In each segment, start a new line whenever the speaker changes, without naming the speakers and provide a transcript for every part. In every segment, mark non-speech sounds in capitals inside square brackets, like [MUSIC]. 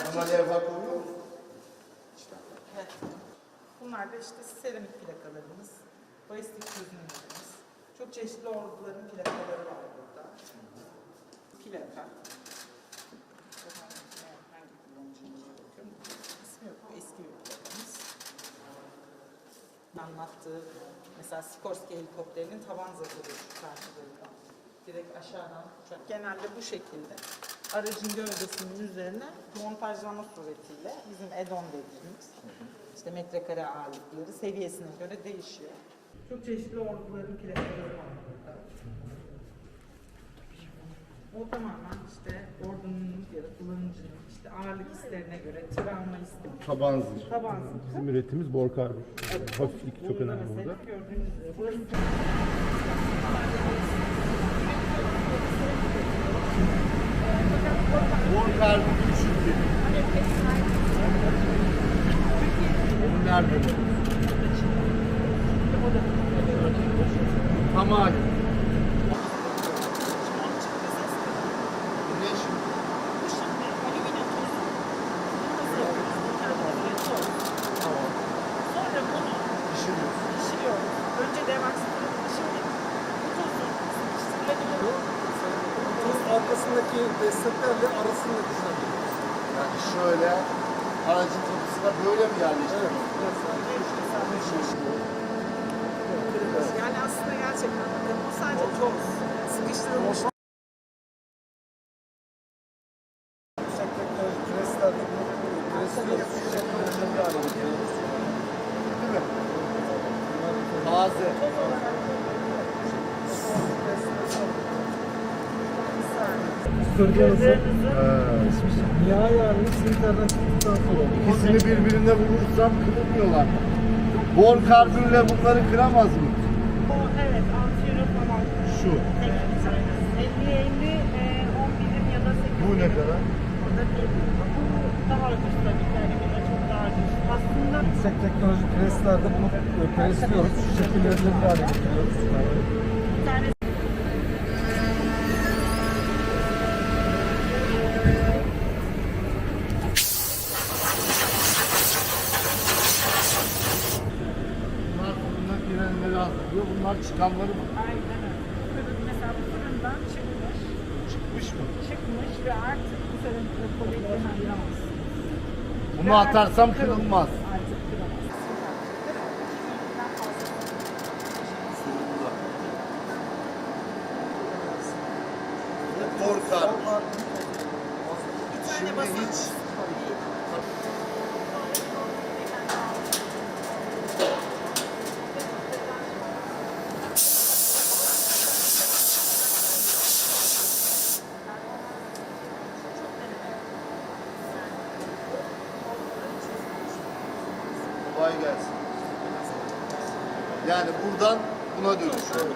Buna levha koyuyor?
Evet. Bunlar da işte seramik plakalarımız, balistik çözünürlerimiz. Çok çeşitli orduların plakaları var burada. Plaka. Hangi kullanıcıya bakıyorum. İsmi yok, bu eski bir plakamız. Anlattığı, mesela Sikorsky helikopterinin tavan zırhıdır karşılığında. Direkt aşağıdan. Genelde bu şekilde aracın gövdesinin üzerine montajlama suretiyle bizim add-on dediğimiz işte metrekare ağırlıkları seviyesine göre değişiyor. Çok çeşitli orduların plakaları var burada. O tamamen işte ordunun ya da kullanıcının işte ağırlık isterine göre travma isteği.
Taban zırh.
Taban zırhı.
Bizim üretimimiz bor karbon. Hafiflik çok önemli burada.
Gördüğünüz üzere burası
Bor kalbi küçük Bunlar da. Tamam. Ne şimdi?
Bu şimdi alüminyum tozu. Bunu nasıl yapıyoruz? Bu tarafa böyle toz.
Tamam.
Sonra bunu
Pişiriyoruz.
pişiriyoruz. Önce devaksitörü şimdi bu tozu sıkıştırılabilir.
Toz arkasındaki desteklerle arasında düşünebiliriz.
Şöyle aracın kapısına böyle mi yerleştiriyoruz?
Yani aslında gerçekten bu sadece toz. Sıkıştırılmış.
Yüksek teknoloji preslerde bunu presliyoruz. Şu teknolojileri bir getiriyoruz.
Değil mi? Taze.
Kırgınızı nihai halini sinterden çıktıktan sonra.
İkisini birbirine vurursam kırılmıyorlar. Bor karbürle bunları kıramaz mı?
O evet antiyo falan.
Şu.
Tek bir tanesi. 50 50 e, 10 birim ya da 8
Bu ne kadar?
O da bir. Bu daha ucuz tabii ki. Yani buna çok daha ucuz. Aslında
Yüksek teknoloji preslerde bunu presliyoruz. Şu şekillerini bir hale getiriyoruz.
Hazırlıyor. Bunlar çıkanları mı?
aynen öyle. Fırın, mesela bu fırından çıkmış,
Çıkmış mı?
çıkmış ve artık bu fırın polietilen yalnız.
Bunu atarsam kırılmaz.
Artık.
Bir tane
Şimdi hiç kolay gelsin. Yani buradan buna dönüşüyor.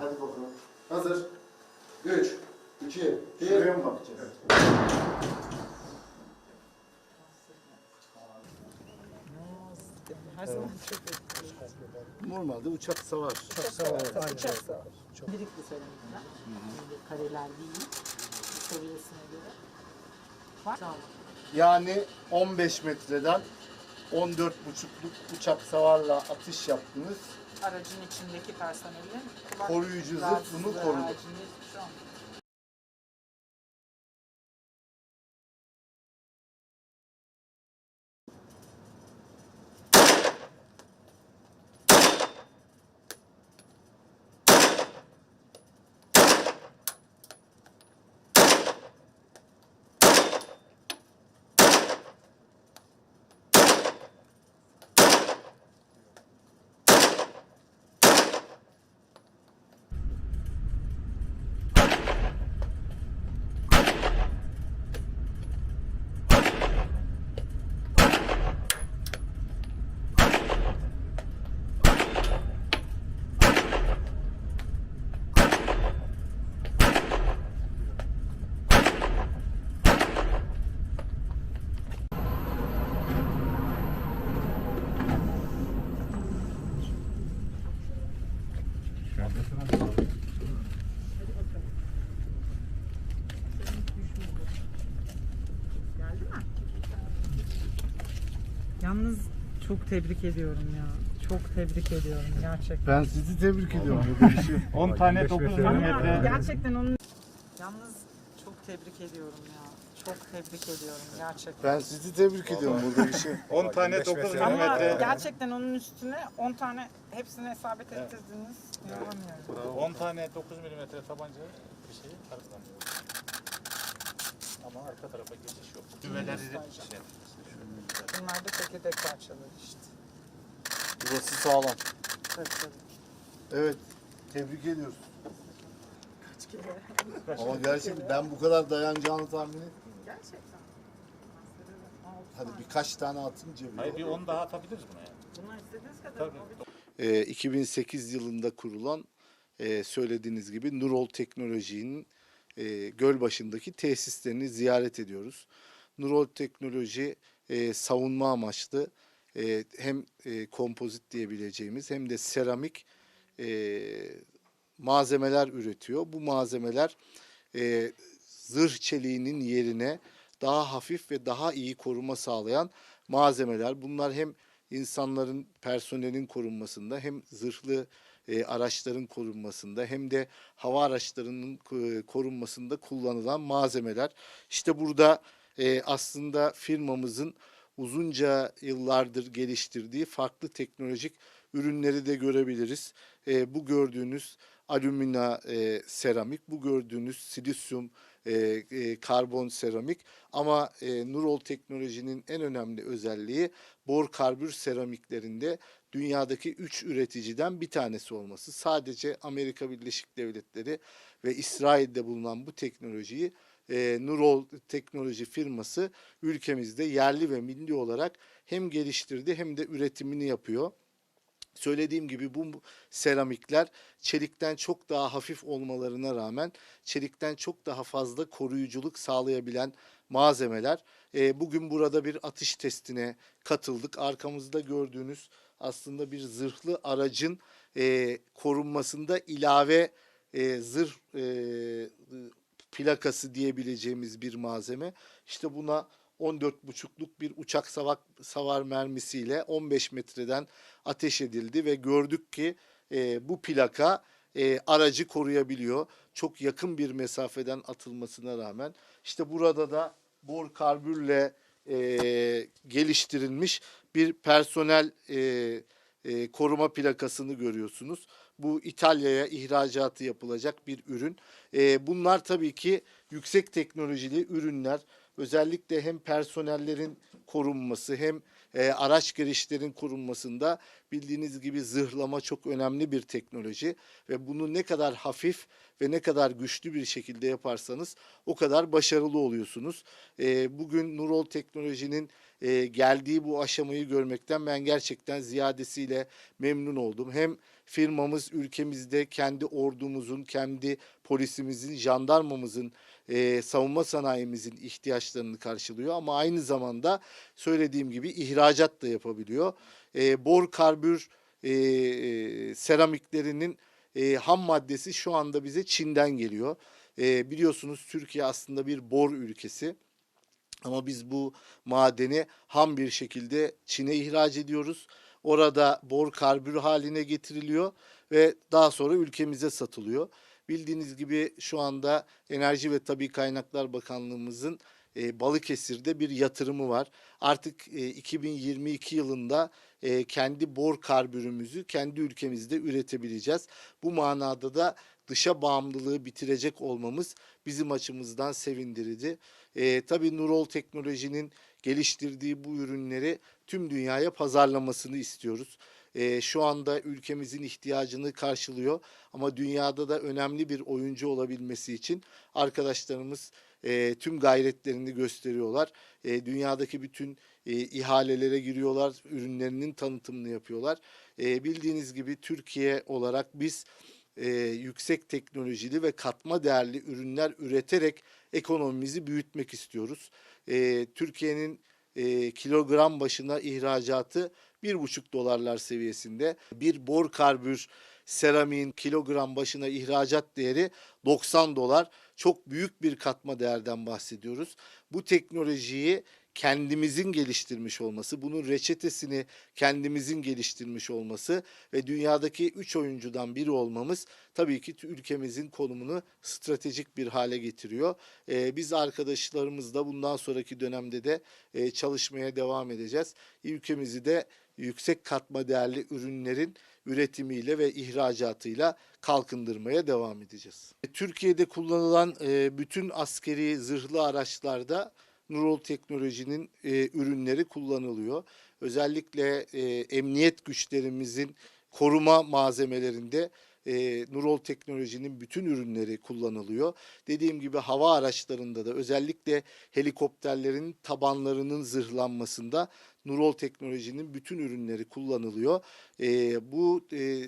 Hadi bakalım. Hazır. 3, 2, 1. Şuraya mı bakacağız?
Her zaman çok etkili.
Normalde uçak savar.
Uçak savar. Birikli seramikler. Şimdi kareler değil. Seviyesine göre. Var.
Yani 15 metreden 14,5'luk uçak savarla atış yaptınız.
Aracın içindeki personelin kulak
Koruyucu zırh
rahatsızlığı
bunu korudu.
haricinde hiçbir şey olmadı. Geldi mi? Yalnız çok tebrik ediyorum ya. Çok tebrik ediyorum gerçekten.
Ben sizi tebrik ediyorum. Burada bir şey. [LAUGHS]
10 tane 9
Ama
milimetre
gerçekten onun... Yalnız çok tebrik ediyorum ya. Çok tebrik ediyorum gerçekten.
Ben sizi tebrik ediyorum. Burada bir şey. [LAUGHS]
10 tane 9
Ama
milimetre
gerçekten onun üstüne 10 tane hepsini hesap ettirdiniz. İnanamıyorum.
10 tane 9 milimetre tabanca bir şey karşılamıyor. Ama arka tarafa geçiş yok. Düğmeleri içine.
Bunlar da çekirdek parçaları işte.
Burası sağlam.
Tabii tabii.
Evet. Tebrik ediyoruz.
Kaç kere? [LAUGHS]
Ama gerçekten ben bu kadar dayanacağını tahmin etmiyorum.
Gerçekten.
Hadi birkaç tane atın cebine.
Hayır bir 10 daha atabiliriz buna ya.
Bunlar istediğiniz kadar.
Tabii.
Ee, 2008 yılında kurulan e, söylediğiniz gibi Nurol Teknoloji'nin e, Gölbaşı'ndaki tesislerini ziyaret ediyoruz. Nurol Teknoloji e, savunma amaçlı e, hem e, kompozit diyebileceğimiz hem de seramik e, malzemeler üretiyor. Bu malzemeler e, zırh çeliğinin yerine daha hafif ve daha iyi koruma sağlayan malzemeler. Bunlar hem insanların, personelin korunmasında hem zırhlı e, araçların korunmasında hem de hava araçlarının e, korunmasında kullanılan malzemeler. İşte burada e, aslında firmamızın uzunca yıllardır geliştirdiği farklı teknolojik ürünleri de görebiliriz. E, bu gördüğünüz alümina e, seramik, bu gördüğünüz silisyum e, e, karbon seramik ama e, Nurol teknolojinin en önemli özelliği bor karbür seramiklerinde dünyadaki 3 üreticiden bir tanesi olması. Sadece Amerika Birleşik Devletleri ve İsrail'de bulunan bu teknolojiyi e, Nurol teknoloji firması ülkemizde yerli ve milli olarak hem geliştirdi hem de üretimini yapıyor. Söylediğim gibi bu seramikler çelikten çok daha hafif olmalarına rağmen çelikten çok daha fazla koruyuculuk sağlayabilen malzemeler. E, bugün burada bir atış testine katıldık. Arkamızda gördüğünüz aslında bir zırhlı aracın e, korunmasında ilave e, zırh e, plakası diyebileceğimiz bir malzeme. İşte buna 14,5'luk bir uçak savar, savar mermisiyle 15 metreden ateş edildi ve gördük ki e, bu plaka e, aracı koruyabiliyor. Çok yakın bir mesafeden atılmasına rağmen. İşte burada da bor karbürle e, geliştirilmiş bir personel e, e, koruma plakasını görüyorsunuz. Bu İtalya'ya ihracatı yapılacak bir ürün. E, bunlar tabii ki yüksek teknolojili ürünler. Özellikle hem personellerin korunması hem e, araç girişlerin korunmasında bildiğiniz gibi zırhlama çok önemli bir teknoloji ve bunu ne kadar hafif ve ne kadar güçlü bir şekilde yaparsanız o kadar başarılı oluyorsunuz. E, bugün Nurol Teknoloji'nin e, geldiği bu aşamayı görmekten ben gerçekten ziyadesiyle memnun oldum. Hem firmamız ülkemizde kendi ordumuzun, kendi polisimizin, jandarmamızın, e, savunma sanayimizin ihtiyaçlarını karşılıyor ama aynı zamanda söylediğim gibi ihracat da yapabiliyor. E, bor karbür e, e, seramiklerinin e, ham maddesi şu anda bize Çin'den geliyor. E, biliyorsunuz Türkiye aslında bir bor ülkesi. Ama biz bu madeni ham bir şekilde Çin'e ihraç ediyoruz. Orada bor karbür haline getiriliyor ve daha sonra ülkemize satılıyor. Bildiğiniz gibi şu anda Enerji ve Tabi Kaynaklar Bakanlığımızın e, Balıkesir'de bir yatırımı var. Artık e, 2022 yılında e, kendi bor karbürümüzü kendi ülkemizde üretebileceğiz. Bu manada da dışa bağımlılığı bitirecek olmamız bizim açımızdan sevindirici. E, tabii Nurol Teknoloji'nin geliştirdiği bu ürünleri tüm dünyaya pazarlamasını istiyoruz. E, şu anda ülkemizin ihtiyacını karşılıyor ama dünyada da önemli bir oyuncu olabilmesi için arkadaşlarımız e, tüm gayretlerini gösteriyorlar. E, dünyadaki bütün e, ihalelere giriyorlar, ürünlerinin tanıtımını yapıyorlar. E, bildiğiniz gibi Türkiye olarak biz e, yüksek teknolojili ve katma değerli ürünler üreterek ekonomimizi büyütmek istiyoruz. E, Türkiye'nin e, kilogram başına ihracatı bir buçuk dolarlar seviyesinde. Bir bor karbür seramiğin kilogram başına ihracat değeri 90 dolar. Çok büyük bir katma değerden bahsediyoruz. Bu teknolojiyi kendimizin geliştirmiş olması, bunun reçetesini kendimizin geliştirmiş olması ve dünyadaki 3 oyuncudan biri olmamız tabii ki ülkemizin konumunu stratejik bir hale getiriyor. Ee, biz arkadaşlarımızla bundan sonraki dönemde de e, çalışmaya devam edeceğiz. Ülkemizi de yüksek katma değerli ürünlerin üretimiyle ve ihracatıyla kalkındırmaya devam edeceğiz. Türkiye'de kullanılan e, bütün askeri zırhlı araçlarda Nurol teknolojinin e, ürünleri kullanılıyor. Özellikle e, emniyet güçlerimizin koruma malzemelerinde e, Nurol teknolojinin bütün ürünleri kullanılıyor. Dediğim gibi hava araçlarında da özellikle helikopterlerin tabanlarının zırhlanmasında Nurol teknolojinin bütün ürünleri kullanılıyor. E, bu e,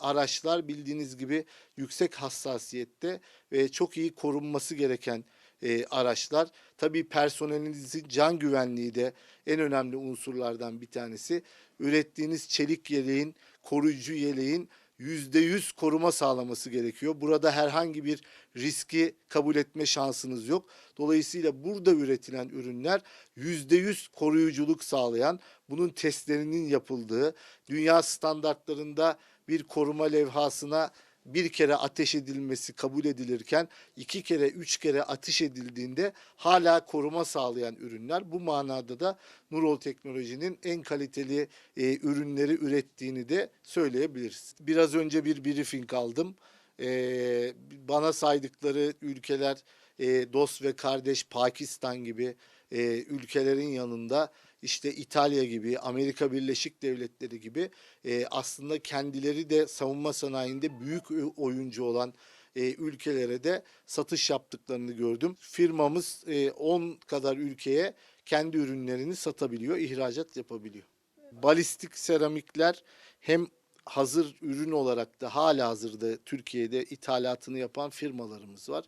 araçlar bildiğiniz gibi yüksek hassasiyette ve çok iyi korunması gereken e, araçlar. Tabii personelinizin can güvenliği de en önemli unsurlardan bir tanesi. Ürettiğiniz çelik yeleğin, koruyucu yeleğin %100 koruma sağlaması gerekiyor. Burada herhangi bir riski kabul etme şansınız yok. Dolayısıyla burada üretilen ürünler %100 koruyuculuk sağlayan, bunun testlerinin yapıldığı, dünya standartlarında bir koruma levhasına bir kere ateş edilmesi kabul edilirken iki kere üç kere ateş edildiğinde hala koruma sağlayan ürünler. Bu manada da Nurol Teknoloji'nin en kaliteli e, ürünleri ürettiğini de söyleyebiliriz. Biraz önce bir briefing aldım. E, bana saydıkları ülkeler e, dost ve kardeş Pakistan gibi e, ülkelerin yanında işte İtalya gibi, Amerika Birleşik Devletleri gibi e, aslında kendileri de savunma sanayinde büyük oyuncu olan e, ülkelere de satış yaptıklarını gördüm. Firmamız e, 10 kadar ülkeye kendi ürünlerini satabiliyor, ihracat yapabiliyor. Balistik seramikler hem hazır ürün olarak da hala hazırda Türkiye'de ithalatını yapan firmalarımız var.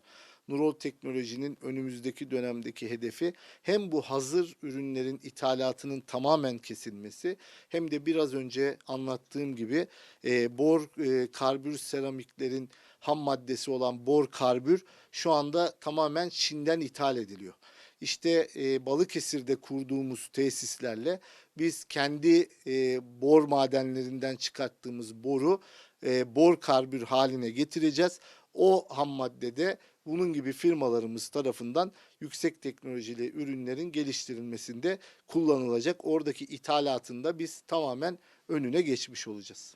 Nurol Teknoloji'nin önümüzdeki dönemdeki hedefi hem bu hazır ürünlerin ithalatının tamamen kesilmesi hem de biraz önce anlattığım gibi e, bor e, karbür seramiklerin ham maddesi olan bor karbür şu anda tamamen Çin'den ithal ediliyor. İşte e, Balıkesir'de kurduğumuz tesislerle biz kendi e, bor madenlerinden çıkarttığımız boru e, bor karbür haline getireceğiz. O ham maddede bunun gibi firmalarımız tarafından yüksek teknolojili ürünlerin geliştirilmesinde kullanılacak. Oradaki ithalatında biz tamamen önüne geçmiş olacağız.